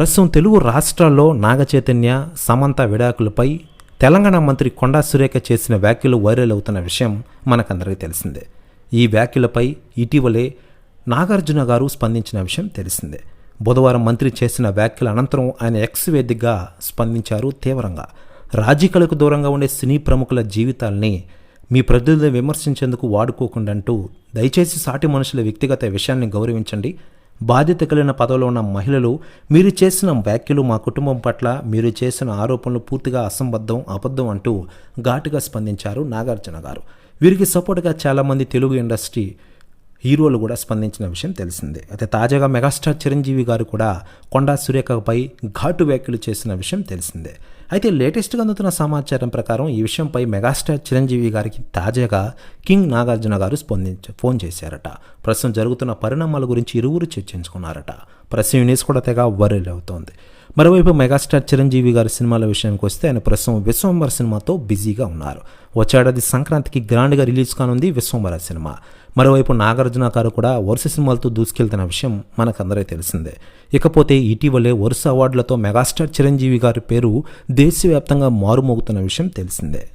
ప్రస్తుతం తెలుగు రాష్ట్రాల్లో నాగచైతన్య సమంత విడాకులపై తెలంగాణ మంత్రి కొండా సురేఖ చేసిన వ్యాఖ్యలు వైరల్ అవుతున్న విషయం మనకందరికీ తెలిసిందే. ఈ వ్యాఖ్యలపై ఇటీవలే నాగార్జున గారు స్పందించిన విషయం తెలిసిందే. బుధవారం మంత్రి చేసిన వ్యాఖ్యల అనంతరం ఆయన ఎక్స్ వేదికగా స్పందించారు తీవ్రంగా. రాజకీయాలకు దూరంగా ఉండే సినీ ప్రముఖుల జీవితాల్ని మీ ప్రతినిధులను విమర్శించేందుకు వాడుకోకుండా అంటూ దయచేసి సాటి మనుషుల వ్యక్తిగత విషయాన్ని గౌరవించండి. బాధ్యత కలిగిన పదవిలో ఉన్న మహిళలు మీరు చేసిన వ్యాఖ్యలు మా కుటుంబం పట్ల మీరు చేసిన ఆరోపణలు పూర్తిగా అసంబద్ధం అబద్ధం అంటూ ఘాటుగా స్పందించారు నాగార్జున గారు. వీరికి సపోర్ట్గా చాలామంది తెలుగు ఇండస్ట్రీ హీరోలు కూడా స్పందించిన విషయం తెలిసిందే. అయితే తాజాగా మెగాస్టార్ చిరంజీవి గారు కూడా కొండా సురేఖపై ఘాటు వ్యాఖ్యలు చేసిన విషయం తెలిసిందే. అయితే లేటెస్ట్గా అందుతున్న సమాచారం ప్రకారం ఈ విషయంపై మెగాస్టార్ చిరంజీవి గారికి తాజాగా కింగ్ నాగార్జున గారు స్పందించ ఫోన్ చేశారట. ప్రస్తుతం జరుగుతున్న పరిణామాల గురించి ఇరువురు చర్చించుకున్నారట. ప్రస్తుతం యూనిస్ కూడా తెగ వరల్ అవుతోంది. మరోవైపు మెగాస్టార్ చిరంజీవి గారి సినిమాల విషయానికి వస్తే ఆయన ప్రస్తుతం విశ్వంబర సినిమాతో బిజీగా ఉన్నారు. వచ్చేడాది సంక్రాంతికి గ్రాండ్గా రిలీజ్ కానుంది విశ్వంబర సినిమా. మరోవైపు నాగార్జున గారు కూడా వరుస సినిమాలతో దూసుకెళ్తున్న విషయం మనకందరే తెలిసిందే. ఇకపోతే ఇటీవలే వరుస అవార్డులతో మెగాస్టార్ చిరంజీవి గారి పేరు దేశవ్యాప్తంగా మారుమోగుతున్న విషయం తెలిసిందే.